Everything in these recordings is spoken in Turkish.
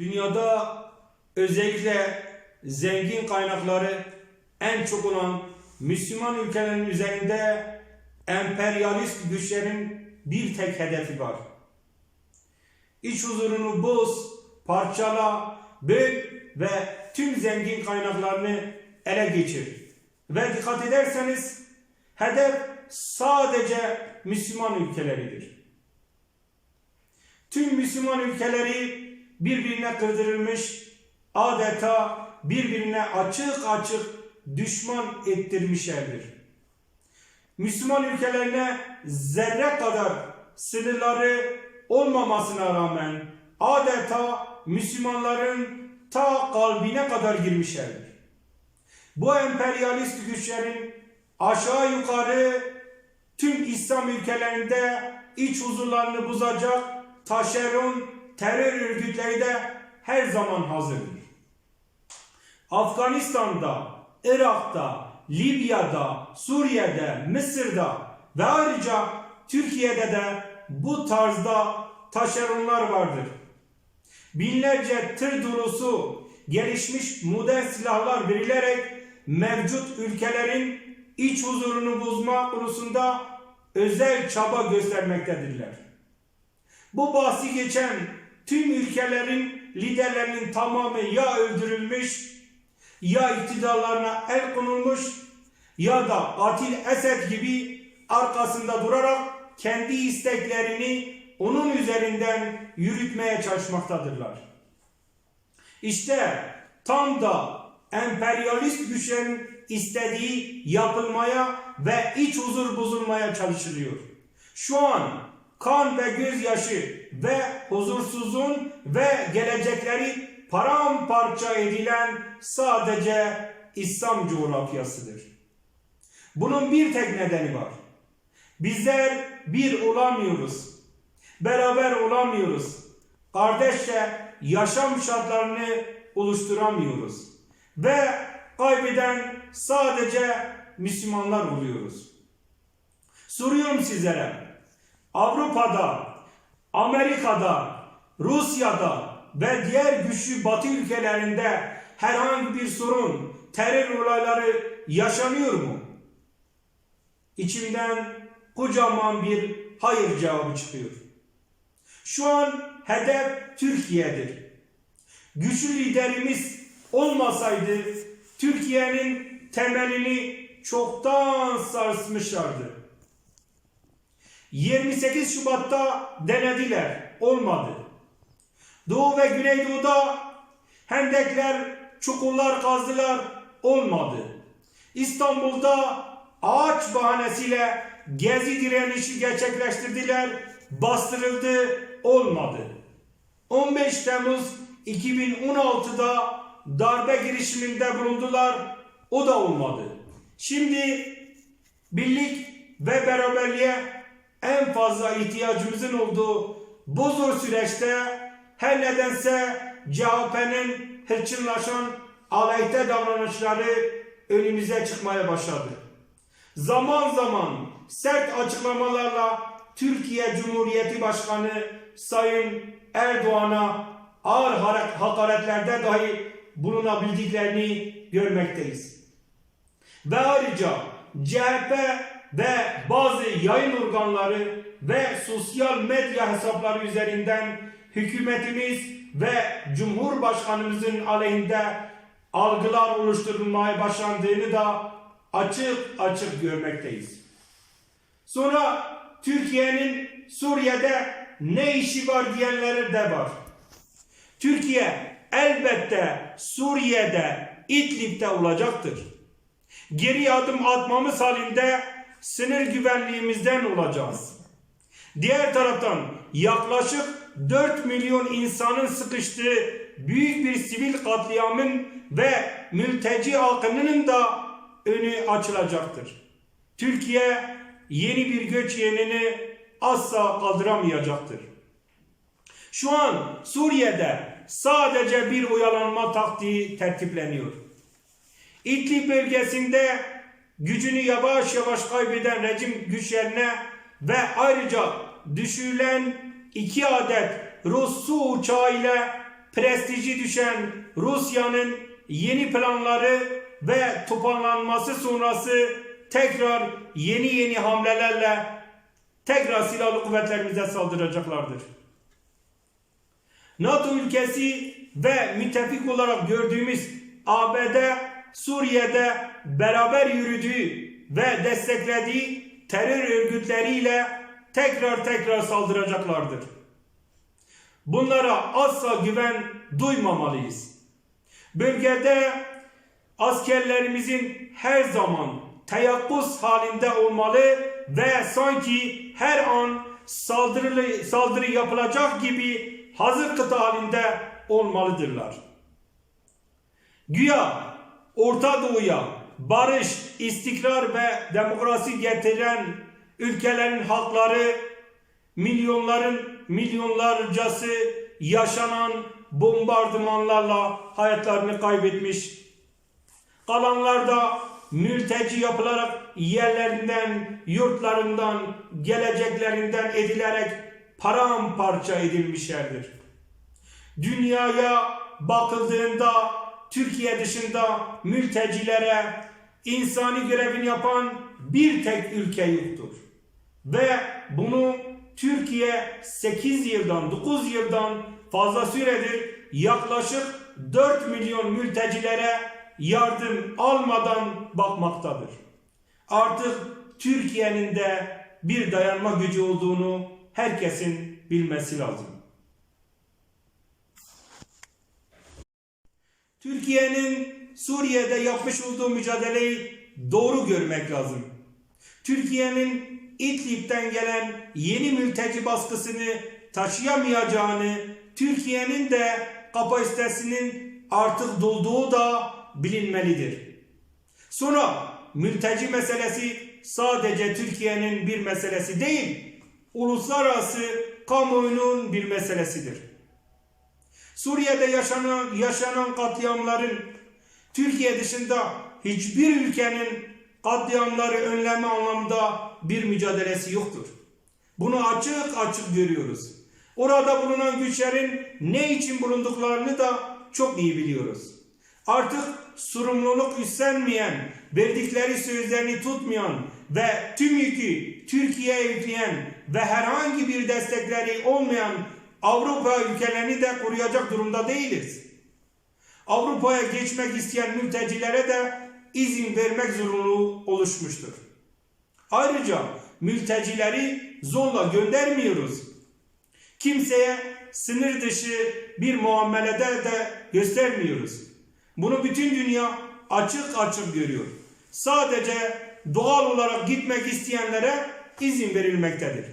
Dünyada özellikle zengin kaynakları en çok olan Müslüman ülkelerin üzerinde emperyalist güçlerin bir tek hedefi var. İç huzurunu boz, parçala, böl ve tüm zengin kaynaklarını ele geçir. Ve dikkat ederseniz hedef sadece Müslüman ülkeleridir. Tüm Müslüman ülkeleri birbirine kırdırılmış, adeta birbirine açık açık düşman ettirmişlerdir. Müslüman ülkelerine zerre kadar sınırları olmamasına rağmen adeta Müslümanların ta kalbine kadar girmişlerdir. Bu emperyalist güçlerin aşağı yukarı tüm İslam ülkelerinde iç huzurlarını bozacak taşeron terör örgütleri de her zaman hazırdır. Afganistan'da, Irak'ta, Libya'da, Suriye'de, Mısır'da ve ayrıca Türkiye'de de bu tarzda taşeronlar vardır. Binlerce tır dolusu gelişmiş modern silahlar verilerek mevcut ülkelerin iç huzurunu bozma konusunda özel çaba göstermektedirler. Bu bahsi geçen tüm ülkelerin liderlerinin tamamı ya öldürülmüş ya iktidarlarına el konulmuş ya da Atil Esed gibi arkasında durarak kendi isteklerini onun üzerinden yürütmeye çalışmaktadırlar. İşte tam da emperyalist güçlerin istediği yapılmaya ve iç huzur bozulmaya çalışılıyor. Şu an kan ve gözyaşı ve huzursuzun ve gelecekleri paramparça edilen sadece İslam coğrafyasıdır. Bunun bir tek nedeni var. Bizler bir olamıyoruz. Beraber olamıyoruz. Kardeşçe yaşam şartlarını oluşturamıyoruz. Ve kaybeden sadece Müslümanlar oluyoruz. Soruyorum sizlere. Avrupa'da, Amerika'da, Rusya'da ve diğer güçlü batı ülkelerinde herhangi bir sorun, terör olayları yaşanıyor mu? İçimden kocaman bir hayır cevabı çıkıyor. Şu an hedef Türkiye'dir. Güçlü liderimiz olmasaydı Türkiye'nin temelini çoktan sarsmışlardı. 28 Şubat'ta denediler, olmadı. Doğu ve Güneydoğu'da hendekler, çukurlar kazdılar, olmadı. İstanbul'da ağaç bahanesiyle gezi direnişi gerçekleştirdiler, bastırıldı, olmadı. 15 Temmuz 2016'da darbe girişiminde bulundular, o da olmadı. Şimdi birlik ve beraberliğe en fazla ihtiyacımızın olduğu bu zor süreçte her nedense CHP'nin hırçınlaşan aleyhte davranışları önümüze çıkmaya başladı. Zaman zaman sert açıklamalarla Türkiye Cumhuriyeti Başkanı Sayın Erdoğan'a ağır hakaretlerde dahi bulunabildiklerini görmekteyiz. Ve ayrıca CHP ve yayın organları ve sosyal medya hesapları üzerinden hükümetimiz ve Cumhurbaşkanımızın aleyhinde algılar oluşturulmaya başlandığını da açık açık görmekteyiz. Sonra Türkiye'nin Suriye'de ne işi var diyenleri de var. Türkiye elbette Suriye'de İdlib'de olacaktır. Geri adım atmamız halinde sınır güvenliğimizden olacağız. Diğer taraftan yaklaşık 4 milyon insanın sıkıştığı büyük bir sivil katliamın ve mülteci akınının da önü açılacaktır. Türkiye yeni bir göç yenini asla kaldıramayacaktır. Şu an Suriye'de sadece bir uyalanma taktiği tertipleniyor. İdlib bölgesinde gücünü yavaş yavaş kaybeden rejim güçlerine ve ayrıca düşürülen iki adet Rus su uçağı ile prestiji düşen Rusya'nın yeni planları ve toparlanması sonrası tekrar yeni yeni hamlelerle tekrar silahlı kuvvetlerimize saldıracaklardır. NATO ülkesi ve müttefik olarak gördüğümüz ABD Suriye'de beraber yürüdüğü ve desteklediği terör örgütleriyle tekrar tekrar saldıracaklardır. Bunlara asla güven duymamalıyız. Bölgede askerlerimizin her zaman teyakkuz halinde olmalı ve sanki her an saldırı, saldırı yapılacak gibi hazır kıta halinde olmalıdırlar. Güya Orta Doğu'ya barış, istikrar ve demokrasi getiren ülkelerin halkları milyonların milyonlarcası yaşanan bombardımanlarla hayatlarını kaybetmiş. Kalanlar da mülteci yapılarak yerlerinden, yurtlarından, geleceklerinden edilerek paramparça edilmişlerdir. Dünyaya bakıldığında Türkiye dışında mültecilere insani görevini yapan bir tek ülke yoktur. Ve bunu Türkiye 8 yıldan 9 yıldan fazla süredir yaklaşık 4 milyon mültecilere yardım almadan bakmaktadır. Artık Türkiye'nin de bir dayanma gücü olduğunu herkesin bilmesi lazım. Türkiye'nin Suriye'de yapmış olduğu mücadeleyi doğru görmek lazım. Türkiye'nin İdlib'den gelen yeni mülteci baskısını taşıyamayacağını, Türkiye'nin de kapasitesinin artık dolduğu da bilinmelidir. Sonra mülteci meselesi sadece Türkiye'nin bir meselesi değil, uluslararası kamuoyunun bir meselesidir. Suriye'de yaşanan, yaşanan katliamların Türkiye dışında hiçbir ülkenin katliamları önleme anlamında bir mücadelesi yoktur. Bunu açık açık görüyoruz. Orada bulunan güçlerin ne için bulunduklarını da çok iyi biliyoruz. Artık sorumluluk üstlenmeyen, verdikleri sözlerini tutmayan ve tüm yükü Türkiye'ye yükleyen ve herhangi bir destekleri olmayan Avrupa ülkelerini de koruyacak durumda değiliz. Avrupa'ya geçmek isteyen mültecilere de izin vermek zorunluluğu oluşmuştur. Ayrıca mültecileri zorla göndermiyoruz. Kimseye sınır dışı bir muamelede de göstermiyoruz. Bunu bütün dünya açık açık görüyor. Sadece doğal olarak gitmek isteyenlere izin verilmektedir.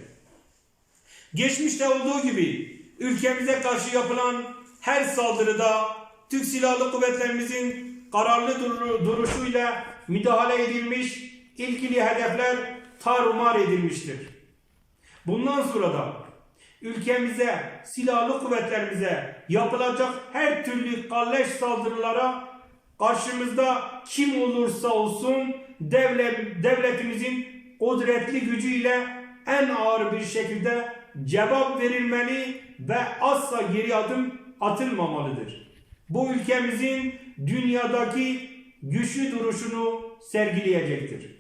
Geçmişte olduğu gibi ülkemize karşı yapılan her saldırıda Türk Silahlı Kuvvetlerimizin kararlı dur- duruşuyla müdahale edilmiş, ilgili hedefler tarumar edilmiştir. Bundan sonra da ülkemize, silahlı kuvvetlerimize yapılacak her türlü kalleş saldırılara karşımızda kim olursa olsun devlet, devletimizin kudretli gücüyle en ağır bir şekilde cevap verilmeli ve asla geri adım atılmamalıdır. Bu ülkemizin dünyadaki güçlü duruşunu sergileyecektir.